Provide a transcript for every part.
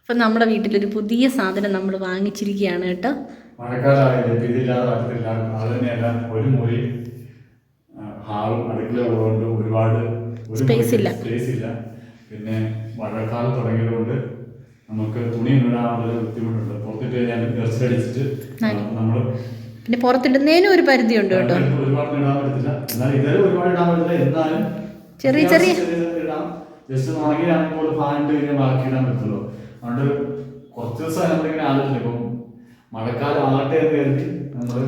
അപ്പം നമ്മുടെ വീട്ടിലൊരു പുതിയ സാധനം നമ്മൾ വാങ്ങിച്ചിരിക്കുകയാണ് കേട്ടോ. ഒരു മുറി ആ, ഹാളും അടുക്കള ഉള്ളതുകൊണ്ട് ഒരുപാട് ഒരു Space ഇല്ല. സ്പേസ് ഇല്ല. പിന്നെ മഴക്കാലം നമുക്ക് തുണി ഇടാനുള്ള ബുദ്ധിമുട്ടുണ്ട്. പുറത്തിട്ട് കഴിഞ്ഞാൽ ഗർച്ചടിച്ചിട്ട് നമ്മൾ പിന്നെ പുറത്തിടുന്നതിനും ഒരു പരിധി ഉണ്ട് കേട്ടോ ഒരുപാട് ഇടാൻ പറ്റത്തില്ല. എന്നാൽ ഇതുവരെ ഒരുപാട് ഇടാൻ പറ്റില്ല. എന്നാലും ചെറിയ ചെറിയ- ഇടാം. ജസ്റ്റ് ഉണങ്ങിയാണെങ്കിൽ ഫാനിട്ട് കഴിഞ്ഞാൽ ബാക്കി ഇടാൻ പറ്റുള്ളൂ. അതുകൊണ്ട് കുറച്ച് ദിവസം നമ്മളിങ്ങനെ ആലോചിച്ചു ഇപ്പം മഴക്കാലം ആകട്ടെ എന്ന് കരുതി നമ്മൾ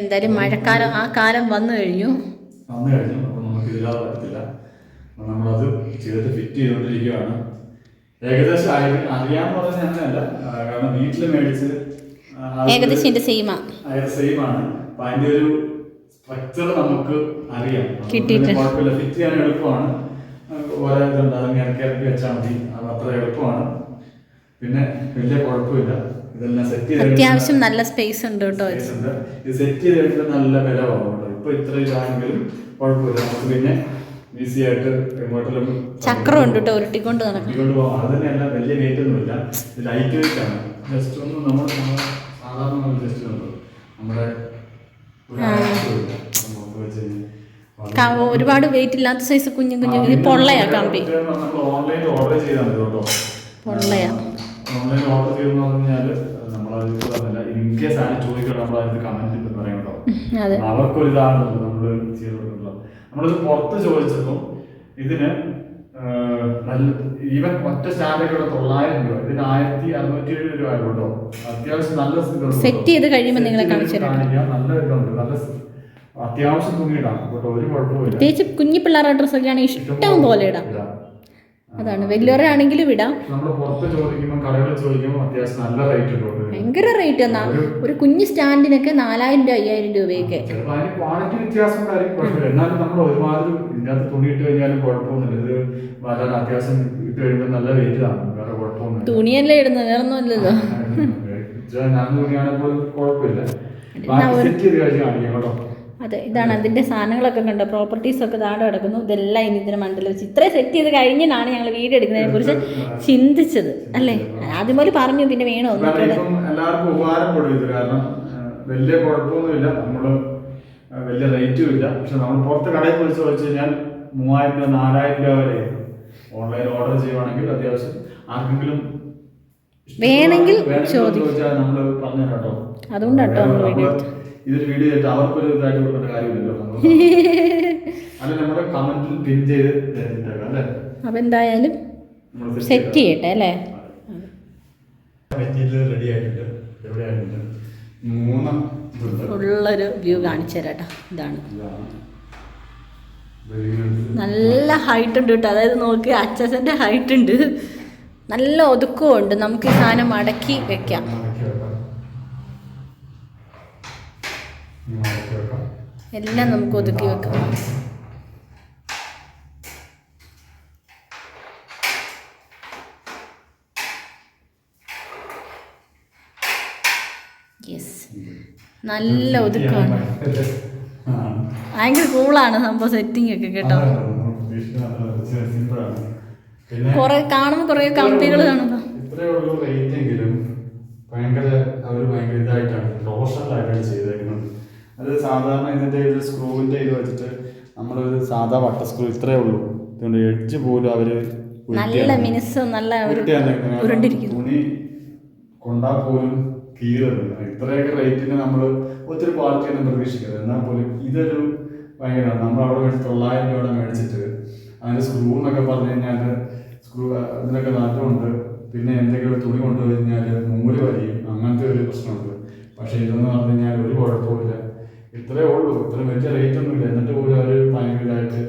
എന്തായാലും മഴക്കാലം ആ കാലം വന്നു കഴിഞ്ഞു. വന്നു കഴിഞ്ഞു. അപ്പം നമുക്ക് ഇതില്ലാതെ പറ്റത്തില്ല. നമ്മളത് ചെയ്തിട്ട് ഫിറ്റ് ചെയ്തുകൊണ്ടിരിക്കുകയാണ്. ഏകദേശം ആയിരം അറിയാന്ന് പറഞ്ഞ അങ്ങനെയല്ല. കാരണം വീട്ടിൽ മേടിച്ച് ഏകദേശം സെയിം ആണ്. അപ്പൊ അതിന്റെ ഒരു സ്ട്രക്ചർ നമുക്ക് അറിയാം. കുഴപ്പമില്ല. ഫിറ്റ് ചെയ്യാൻ എളുപ്പമാണ്. ഓരോ ഇതുണ്ട്. അത് ഇറക്കി ഇറക്കി വെച്ചാൽ മതി. അത് അത്ര എളുപ്പമാണ്. പിന്നെ വലിയ കുഴപ്പമില്ല. ഇതെല്ലാം സെറ്റ് ചെയ്ത് അത്യാവശ്യം നല്ല സ്പേസ് ഉണ്ട് കേട്ടോ. ഇത് സെറ്റ് ചെയ്തിട്ട് നല്ല വില കുറവുണ്ട് ഇപ്പൊ ഇത്ര ഇതാണെങ്കിലും കുഴപ്പമില്ല. നമുക്ക് പിന്നെ ഈസി ആയിട്ട് എങ്ങോട്ടെങ്കിലും ചക്രം ഉണ്ട് കേട്ടോ. ഉരുട്ടിക്കൊണ്ട് നടക്കും ഇങ്ങോട്ട് പോകാം. അത് തന്നെയല്ല വലിയ വെയിറ്റ് ഒന്നുമില്ല ലൈറ്റ് വെയിറ്റ് ആണ്. ജസ്റ്റ് ഒന്ന് നമ്മൾ സാധാരണ ജസ്റ്റ് നമ്മുടെ ഒരുപാട് വെയിറ്റ് ഇല്ലാത്ത സൈസ് കുഞ്ഞു കുഞ്ഞു. ഇത് പൊള്ളയാ കമ്പി. പൊള്ളയാ. അവർക്കൊരു ഇതാണ് നമ്മൾ ചെയ്തിട്ടുള്ളത് നമ്മളിത് പുറത്ത് ചോദിച്ചപ്പോൾ ഇതിന് നല്ല ഈവൻ ഒറ്റ സ്റ്റാൻഡൊക്കെ തൊള്ളായിരം രൂപ. ഇതിന് ആയിരത്തി അറുന്നൂറ്റി ഏഴ് രൂപ കേട്ടോ അത്യാവശ്യം നല്ല സെറ്റ് ചെയ്ത് കഴിയുമ്പോൾ നിങ്ങളെ. കാണിക്കാം. നല്ല ഇതുണ്ട്. നല്ല അത്യാവശ്യം തുണി ഇടാം. ഒരു കുഴപ്പമില്ല പ്രത്യേകിച്ച് കുഞ്ഞു പിള്ളേരുടെ ഡ്രസ്സൊക്കെ ആണെങ്കിൽ ഇഷ്ടം പോലെ ഇടാം. അതാണ്. വലിയവരാണെങ്കിലും ഇടാം. ഭയങ്കര റേറ്റ് എന്നാ. ഒരു കുഞ്ഞു സ്റ്റാൻഡിനൊക്കെ നാലായിരം രൂപ അയ്യായിരം രൂപയൊക്കെ. തുണിയല്ലേ ഇടുന്നത്? വേറെ ഒന്നും ഇല്ലല്ലോ തുണിയാണെങ്കിൽ കുഴപ്പമില്ല. അതെ ഇതാണ് അതിന്റെ സാധനങ്ങളൊക്കെ കണ്ടോ? പ്രോപ്പർട്ടീസ് ഒക്കെ താഴെ കിടക്കുന്നു. ഇതെല്ലാം ഇനി ഇതിന് മണ്ടയിൽ വെച്ച്. ഇത്രയും സെറ്റ് ചെയ്ത് കഴിഞ്ഞാണ് ഞങ്ങൾ വീഡിയോ എടുക്കുന്നതിനെ കുറിച്ച് ചിന്തിച്ചത്. അല്ലേ? ആദ്യം പോലെ പറഞ്ഞു പിന്നെ വേണോ. എല്ലാവർക്കും ഉപകാരപ്പെടും ഇത്. കാരണം വലിയ കുഴപ്പമൊന്നുമില്ല. നമ്മൾ വലിയ റേറ്റും ഇല്ല. പക്ഷെ നമ്മൾ പുറത്ത് കടയിൽ പോയി ചോദിച്ചു കഴിഞ്ഞാൽ മൂവായിരം രൂപ നാലായിരം രൂപ വരെ ഓൺലൈൻ ഓർഡർ ചെയ്യുവാണെങ്കിൽ അത്യാവശ്യം ആർക്കെങ്കിലും വേണമെങ്കിൽ. ചോദിച്ചാൽ നമ്മൾ പറഞ്ഞു കേട്ടോ. അതുകൊണ്ടാട്ടോ നമ്മൾ വീഡിയോ ഇതൊരു വീഡിയോ ചെയ്തിട്ട് അവർക്കൊരു ഇതായിട്ട് കൊടുക്കേണ്ട കാര്യമില്ലല്ലോ അല്ല നമ്മുടെ കമന്റിൽ പിൻ ചെയ്ത് അല്ലേ? അപ്പം എന്തായാലും സെറ്റ് ചെയ്യട്ടെ അല്ലേ? റെഡി ആയിട്ടുണ്ട്. എവിടെ മൂന്ന് ഉള്ളൊരു വ്യൂ കാണിച്ചു തരാട്ടോ ഇതാണ്. നല്ല ഹൈറ്റ് ഉണ്ട് കേട്ടോ അതായത് നോക്കി അച്ഛന്റെ ഹൈറ്റ് ഉണ്ട്. നല്ല ഒതുക്കവും ഉണ്ട്. നമുക്ക് ഈ സാധനം മടക്കി വെക്കാം മടക്കി വെക്കാം. ഇനി മടക്കി വെക്കാം. എല്ലാം നമുക്ക് ഒതുക്കി വെക്കാം. യെസ് നല്ല ഒതുക്കാണ്. ഭയങ്കര കൂളാണ് സംഭവം സെറ്റിംഗ് ഒക്കെ കേട്ടോ. കൊറേ കാണുമ്പോൾ കുറെ കമ്പികൾ കാണുമ്പോൾ ഭയങ്കര അവർ ഭയങ്കര ഇതായിട്ടാണ്. പ്രൊഫഷണൽ ആയിട്ടാണ് ചെയ്തേക്കുന്നത്. അത് സാധാരണ ഇതിന്റെ ഒരു സ്ക്രൂവിന്റെ ഇത് വെച്ചിട്ട് നമ്മളൊരു സാധാ വട്ട സ്ക്രൂ ഇത്രയേ ഉള്ളൂ. ഇതുകൊണ്ട് എഡ്ജ് പോലും അവർ നല്ല മിനുസ് നല്ല തുണി കൊണ്ടാ പോലും കീറുന്നത് ഇത്രയൊക്കെ റേറ്റിന് നമ്മൾ ഒത്തിരി ക്വാളിറ്റി ഒന്നും പ്രതീക്ഷിക്കരുത്. എന്നാൽ പോലും ഇതൊരു ഭയങ്കര നമ്മൾ അവിടെ മേടിച്ച് തൊള്ളായിരം രൂപയുടെ മേടിച്ചിട്ട് അതിന്റെ സ്ക്രൂ എന്നൊക്കെ പറഞ്ഞു കഴിഞ്ഞാൽ സ്ക്രൂ ഇതിനൊക്കെ നാറ്റമുണ്ട് പിന്നെ എന്തെങ്കിലും തുണി കൊണ്ടുപോയി കഴിഞ്ഞാൽ നൂൽ വലിയും അങ്ങനത്തെ ഒരു പ്രശ്നമുണ്ട്. പക്ഷേ ഇതെന്ന് പറഞ്ഞു കഴിഞ്ഞാൽ ഒരു കുഴപ്പമില്ല ഇത്രയേ ഉള്ളൂ. ഇത്ര വലിയ റേറ്റ് ഒന്നുമില്ല എന്നിട്ട് പോലും അവർ ഭയങ്കര ഇതായിട്ട്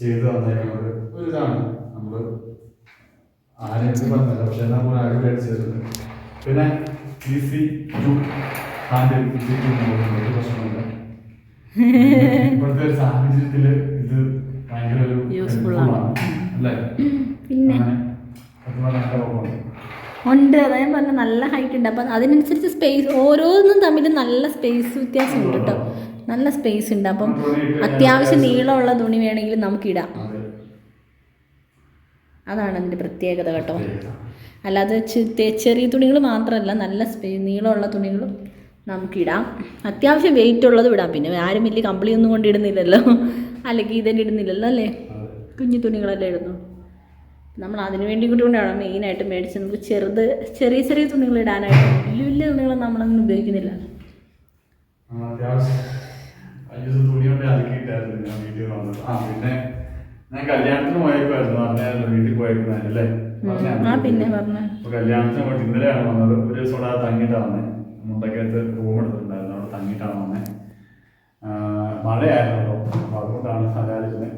ചെയ്ത് തന്നേക്കുന്നത് ഒരു ഇതാണ് നമ്മൾ ആരെങ്കിലും പറഞ്ഞല്ല. പക്ഷെ എന്നാൽ കൂടെ അടിപൊളിയായിട്ട് ചെയ്തിട്ടുണ്ട് പിന്നെ C C to handle E C to ഒരു പ്രശ്നമില്ല ഇപ്പോഴത്തെ ഒരു സാഹചര്യത്തിൽ ഇത് ഭയങ്കര ഒരു ആണ്. അല്ലേ? പിന്നെ. ഉണ്ട്. അതായത് പറഞ്ഞ നല്ല ഹൈറ്റ് ഉണ്ട്. അപ്പം അതിനനുസരിച്ച് സ്പേസ് ഓരോന്നും തമ്മിൽ നല്ല സ്പേസ് വ്യത്യാസം ഉണ്ട് കേട്ടോ നല്ല സ്പേസ് ഉണ്ട്. അപ്പം അത്യാവശ്യം നീളമുള്ള തുണി വേണമെങ്കിൽ നമുക്ക് ഇടാം അതെ. അതാണ് അതിന്റെ പ്രത്യേകത കേട്ടോ. അല്ലാതെ ചെറിയ തുണികൾ മാത്രമല്ല നല്ല സ്പേ നീളമുള്ള തുണികളും നമുക്കിടാം. അത്യാവശ്യം വെയിറ്റ് ഉള്ളത് ഇടാം. പിന്നെ ആരും വലിയ കമ്പിളിയൊന്നും ഒന്നും കൊണ്ടിടുന്നില്ലല്ലോ അല്ലെങ്കിൽ ഇതന്നെ ഇടുന്നില്ലല്ലോ അല്ലേ? കുഞ്ഞു തുണികളല്ലേ ഇടുന്നു. നമ്മൾ അതിന് വേണ്ടി കൊണ്ടാണ് മെയിനായിട്ട് മേടിച്ചത്. നമുക്ക് ചെറുത് ചെറിയ ചെറിയ തുണികൾ ഇടാനായിട്ട് വലിയ വലിയ തുണികൾ നമ്മളൊന്നും ഉപയോഗിക്കുന്നില്ല. അഞ്ച് ദിവസം തുണി കൊണ്ട് അലക്കിയിട്ടായിരുന്നു ഞാൻ വീട്ടിൽ വന്നത് ആ പിന്നെ ഞാൻ കല്യാണത്തിന് പോയേക്കുമായിരുന്നു പറഞ്ഞായിരുന്നു വീട്ടിൽ പോയേക്കുന്നതിന് അല്ലേ? അപ്പൊ കല്യാണത്തിന് പോയിട്ട് ഇന്നലെയാണ് വന്നത്. ഒരു ദിവസം അവിടെ തങ്ങിയിട്ടാണ് വന്നത് മുണ്ടക്കകത്ത് റൂം എടുത്തിട്ടുണ്ടായിരുന്നു. അവിടെ തങ്ങിയിട്ടാണ് വന്നത് മഴയായിരുന്നു അപ്പൊ അതുകൊണ്ടാണ് വരാതിരുന്നത്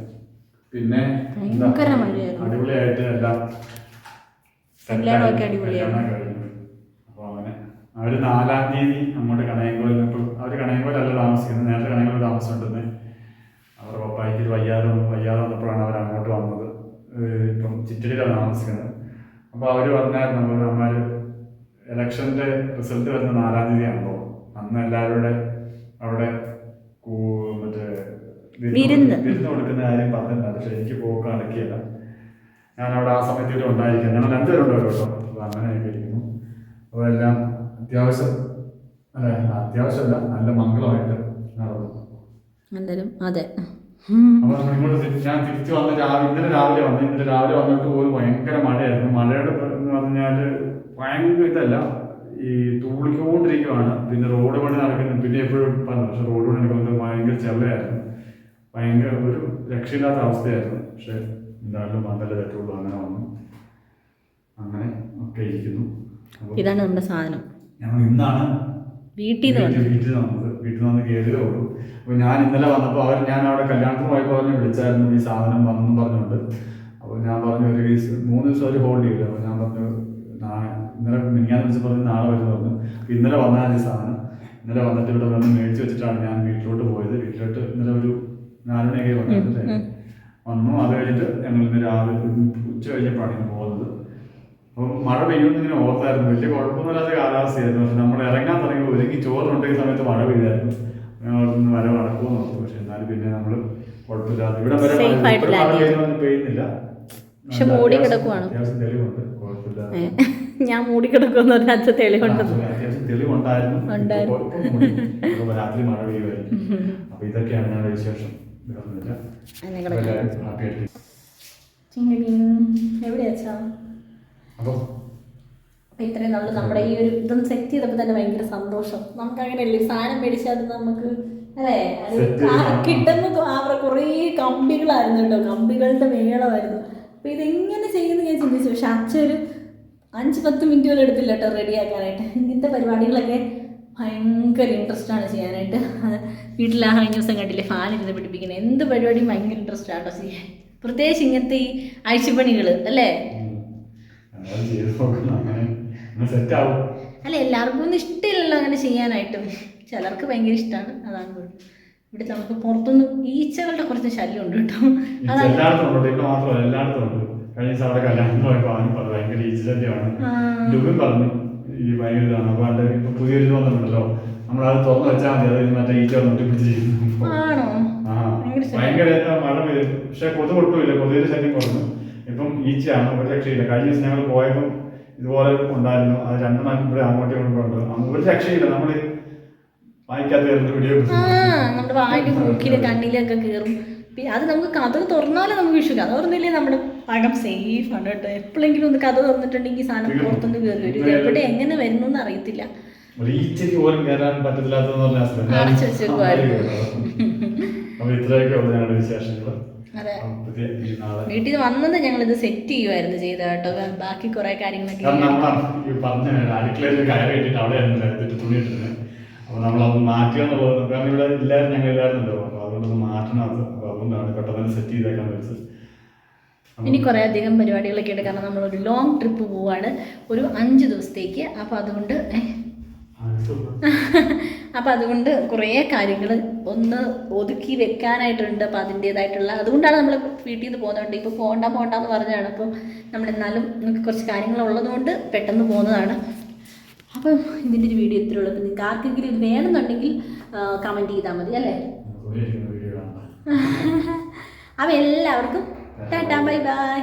പിന്നെ. അടിപൊളിയായിട്ട് എല്ലാം കല്യാണമൊക്കെ അടിപൊളിയായിരുന്നു. അപ്പൊ നാലാം തീയതി അങ്ങോട്ട് കണയങ്കോലിൽ ഇപ്പം അവർ കണയങ്കോലല്ല താമസിക്കുന്നത്. നേരത്തെ കണയങ്കോൽ താമസിച്ചിട്ടുണ്ടെന്ന് അവരുടെ പപ്പായ്ക്ക് ഒരു വയ്യാതെ വയ്യാതെ വന്നപ്പോഴാണ് അവർ അങ്ങോട്ട് വന്നത്. ഇപ്പം ചിറ്റടിയിലാണ് താമസിക്കുന്നത്. അപ്പോൾ അവർ പറഞ്ഞായിരുന്നു നമ്മൾ നമ്മൾ ഇലക്ഷന്റെ റിസൾട്ട് വരുന്ന നാലാം തീയതി ആണല്ലോ അന്ന് എല്ലാവരുടെ അവിടെ മറ്റേ വിരുന്ന്. വിരുന്ന്. കൊടുക്കുന്ന കാര്യം പറഞ്ഞിട്ടുണ്ട്. പക്ഷേ എനിക്ക് പോക്ക് നടക്കിയല്ല ഞാൻ അവിടെ ആ സമയത്ത് ഇവിടെ ഉണ്ടായിരിക്കാം. ഞങ്ങൾ രണ്ടുപേരുണ്ടോ കേട്ടോ. അപ്പോൾ ആയിരിക്കുന്നു അപ്പോൾ എല്ലാം അത്യാവശ്യം അല്ല അത്യാവശ്യമല്ല നല്ല മംഗളമായിട്ട് നടന്നു. എന്തായാലും അതെ. അപ്പൊ തിരി- ഞാൻ തിരിച്ചു വന്ന് രാവിലെ ഇന്നലെ രാവിലെ വന്നു ഇന്നലെ രാവിലെ വന്നിട്ട് പോലും ഭയങ്കര മഴയായിരുന്നു. മഴയുടെ എന്ന് പറഞ്ഞാൽ ഭയങ്കര ഇതല്ല. ഈ തൂളിക്കൊണ്ടിരിക്കുവാണ്. പിന്നെ റോഡ് പണി നടക്കുന്നു പിന്നെ എപ്പോഴും പറഞ്ഞു പക്ഷെ റോഡ് പണി നടക്കുന്നത് ഭയങ്കര ചെള്ളയായിരുന്നു. ഭയങ്കര ഒരു രക്ഷയില്ലാത്ത അവസ്ഥയായിരുന്നു. പക്ഷെ എന്തായാലും മണ്ഡല തെറ്റുള്ളൂ അങ്ങനെ വന്നു. അങ്ങനെ ഒക്കെ ഇരിക്കുന്നു. ഇതാണ് നമ്മുടെ സാധനം. ഞങ്ങൾ ഇന്നാണ് വീട്ടിൽ വീട്ടിൽ വന്നത്. വീട്ടിൽ വന്ന് കയറിയതേ ഉള്ളൂ. അപ്പൊ ഞാൻ ഇന്നലെ വന്നപ്പോൾ അവർ ഞാൻ അവിടെ കല്യാണത്തിന് പോയപ്പോൾ അവരെ വിളിച്ചായിരുന്നു ഈ സാധനം വന്നെന്ന് പറഞ്ഞുകൊണ്ട്. അപ്പോൾ ഞാൻ പറഞ്ഞു ഒരു കേസ് മൂന്ന് ദിവസം അവർ ഹോൾഡ് ചെയ്യില്ല അപ്പോൾ ഞാൻ പറഞ്ഞു ഇന്നലെ മിനിഞ്ഞാന്ന് വിളിച്ച് പറഞ്ഞ് നാളെ വരുന്നു പറഞ്ഞു. ഇന്നലെ വന്നാൽ ഈ സാധനം. ഇന്നലെ വന്നിട്ട് ഇവിടെ വന്ന് മേടിച്ച് വെച്ചിട്ടാണ് ഞാൻ വീട്ടിലോട്ട് പോയത്. വീട്ടിലോട്ട് ഇന്നലെ ഒരു നാലുമണിയൊക്കെ വന്നിട്ട് വന്നു. അത് കഴിഞ്ഞിട്ട് ഞങ്ങൾ ഇന്ന് രാവിലെ ഉച്ച കഴിഞ്ഞപ്പോഴാണ് പോകുന്നത്. അപ്പം മഴ പെയ്യുമെന്ന് ഇങ്ങനെ ഓർത്തായിരുന്നു. വലിയ കുഴപ്പമൊന്നുമില്ലാത്ത കാലാവസ്ഥയായിരുന്നു. പക്ഷെ നമ്മൾ ഇറങ്ങാൻ തുടങ്ങി ഒരുങ്ങി ചോറുണ്ടെങ്കിൽ സമയത്ത് മഴ പെയ്തായിരുന്നു. അങ്ങനെ മഴ വര നടക്കുമെന്ന് ഓർത്തു. പക്ഷെ എന്നാലും പിന്നെ നമ്മൾ കുഴപ്പമില്ലാതെ ഇവിടെ വരെ മഴ- പെയ്യുന്നില്ല. പക്ഷെ നല്ല മൂടി കിടക്കുവാണ്. അത്യാവശ്യം തെളിവുണ്ട്. ഞാൻ മൂടിക്കിടക്കുമെന്ന് പറഞ്ഞാൽ അച്ഛൻ അത്യാവശ്യം തെളിവുണ്ടായിരുന്നു. രാത്രി മഴ പെയ്യുമായിരുന്നു അപ്പൊ ഇതൊക്കെയാണ് ഞങ്ങളുടെ വിശേഷം. വേറൊന്നുമില്ല അങ്ങനെ അപ്പൊ അപ്പൊ അപ്പം ഇത്രയും നമ്മൾ നമ്മുടെ ഈ ഒരു ഇതൊന്ന് സെറ്റ് ചെയ്തപ്പോൾ തന്നെ ഭയങ്കര സന്തോഷം. നമുക്ക് അങ്ങനെയല്ലേ സാധനം മേടിച്ചാൽ നമുക്ക് അല്ലേ. കിട്ടുന്ന അവരുടെ കുറേ കമ്പികളായിരുന്നു കേട്ടോ. കമ്പികളുടെ മേളമായിരുന്നു. അപ്പോൾ ഇതെങ്ങനെ ചെയ്യുന്നു ഞാൻ ചിന്തിച്ചു. പക്ഷെ അച്ഛൊരു അഞ്ച് പത്ത് മിനിറ്റ് പോലും എടുത്തില്ല കേട്ടോ റെഡിയാക്കാനായിട്ട് ഇങ്ങനത്തെ പരിപാടികളൊക്കെ ഭയങ്കര ഇൻട്രസ്റ്റ് ആണ് ചെയ്യാനായിട്ട്. വീട്ടിലാ വീട്ടിൽ ആ കഴിഞ്ഞ ദിവസം കണ്ടില്ലേ ഫാൻ ഇരുന്ന് പിടിപ്പിക്കുന്നത്. എന്ത് പരിപാടിയും ഭയങ്കര ഇൻട്രസ്റ്റ് ആണ് ആട്ടോ ചെയ്യാൻ. പ്രത്യേകിച്ച് ഇങ്ങനത്തെ ഈ ആഴ്ചപ്പണികൾ അല്ലേ? ചെയ്ത് നോക്കണം. അങ്ങനെ സെറ്റ് ആവും. അല്ല എല്ലാവർക്കും ഒന്നും ഇഷ്ടമില്ലല്ലോ അങ്ങനെ ചെയ്യാനായിട്ടും. ചിലർക്ക് ഭയങ്കര ഇഷ്ടമാണ് അതാണ്. ഇവിടെ നമുക്ക് പുറത്തൊന്നും ഈച്ചകളുടെ കുറച്ച് ശല്യം ഉണ്ട് കേട്ടോ അതാണ്. എല്ലായിടത്തും ഉണ്ട്. ഇവിടെ മാത്രമല്ല എല്ലായിടത്തും ഉണ്ട്. കഴിഞ്ഞ ദിവസം അവിടെ കല്യാണം പോയപ്പോൾ അവനും പറഞ്ഞു ഭയങ്കര പറഞ്ഞു ഈ ഭയങ്കര ഇതാണ്. അപ്പൊ അതിന്റെ ഇപ്പൊ പുതിയൊരു ഇത് വന്നിട്ടുണ്ടല്ലോ. നമ്മളത് തുറന്നു വെച്ചാൽ മതി. അത് മറ്റേ ഈച്ച നൊട്ടിപ്പിച്ച് ചെയ്യുന്നു ആണോ? ആ. ഭയങ്കര ശല്യം. ഭയങ്കര എന്താ മഴ പെയ്തു. പക്ഷെ കൊതു ഒട്ടുമില്ല. കൊതുകിന്റെ ശല്യം കുറഞ്ഞു. ഇപ്പം ഈച്ചയാണ് ഒരു രക്ഷയില്ല. കഴിഞ്ഞ ദിവസം ഞങ്ങൾ പോയപ്പം ഇതുപോലെ ഉണ്ടായിരുന്നു. അത് രണ്ട് ഇവിടെ അങ്ങോട്ടും ഇങ്ങോട്ടും ഉണ്ട്. ഒരു രക്ഷയില്ല. നമ്മൾ വായിക്കാത്ത വീഡിയോ നമ്മുടെ വായിൽ മൂക്കിൽ കണ്ണിലൊക്കെ കയറും അത് നമുക്ക് കഥ തുറന്നാലേ നമുക്ക് വിഷു കഥ തുറന്നില്ലേ നമ്മുടെ പാകം സേഫ് ആണ് കേട്ടോ. എപ്പോഴെങ്കിലും ഒന്ന് കഥ തുറന്നിട്ടുണ്ടെങ്കിൽ സാധനം. പുറത്തുനിന്ന് കയറി വരും. എവിടെ എങ്ങനെ വരുന്നു എന്ന് അറിയത്തില്ല. ഒരു ഈച്ചയ്ക്ക് പോലും കയറാൻ പറ്റത്തില്ലാത്തതെന്ന് പറഞ്ഞ അവസ്ഥ. അടച്ചു വെച്ചേക്കുവായിരുന്നു. അപ്പൊ ഇത്രയൊക്കെ ഉള്ളു ഞങ്ങളുടെ വിശേഷങ്ങൾ. വീട്ടിൽ വന്നത് ഞങ്ങൾ ഇത് സെറ്റ് ചെയ്യുമായിരുന്നു ചെയ്ത കേട്ടോ ബാക്കി കുറെ കാര്യങ്ങളൊക്കെ കാരണം നമ്മൾ ഈ പറഞ്ഞ അടുക്കളയിൽ കയറി അവിടെ എടുത്തിട്ട് തുണി ഇട്ടിരുന്നത് അപ്പൊ നമ്മളത് മാറ്റുക എന്നുള്ളത് കാരണം ഇവിടെ എല്ലാവരും ഞങ്ങൾ ഇല്ലായിരുന്നല്ലോ അപ്പൊ അതുകൊണ്ട് മാറ്റണം അത്. അപ്പൊ അതുകൊണ്ടാണ് പെട്ടെന്ന് സെറ്റ് ചെയ്തേക്കാൻ വെച്ചത് ഇനി കുറേ അധികം പരിപാടികളൊക്കെ ഉണ്ട്. കാരണം നമ്മളൊരു ലോങ് ട്രിപ്പ് പോവാണ്. ഒരു അഞ്ച് ദിവസത്തേക്ക്. അപ്പോൾ അതുകൊണ്ട് ഏ, അപ്പോൾ അതുകൊണ്ട് കുറേ കാര്യങ്ങൾ ഒന്ന് ഒതുക്കി വെക്കാനായിട്ടുണ്ട്. അപ്പോൾ അതിന്റേതായിട്ടുള്ള അതുകൊണ്ടാണ് നമ്മൾ വീട്ടിൽ നിന്ന് പോകുന്നുണ്ട് ഇപ്പോൾ പോകണ്ട പോകണ്ട എന്ന് പറഞ്ഞതാണ്. അപ്പോൾ നമ്മൾ എന്നാലും നമുക്ക് കുറച്ച് കാര്യങ്ങൾ ഉള്ളതുകൊണ്ട് പെട്ടെന്ന് പോകുന്നതാണ്. അപ്പം ഇതിന്റെ ഒരു വീഡിയോ ഇത്രയുള്ളൂ അപ്പം നിങ്ങൾക്ക് ആർക്കെങ്കിലും ഇത് വേണമെന്നുണ്ടെങ്കിൽ കമന്റ് ചെയ്താൽ മതി അല്ലേ? അപ്പം എല്ലാവർക്കും ടാറ്റാ ബൈ ബൈ.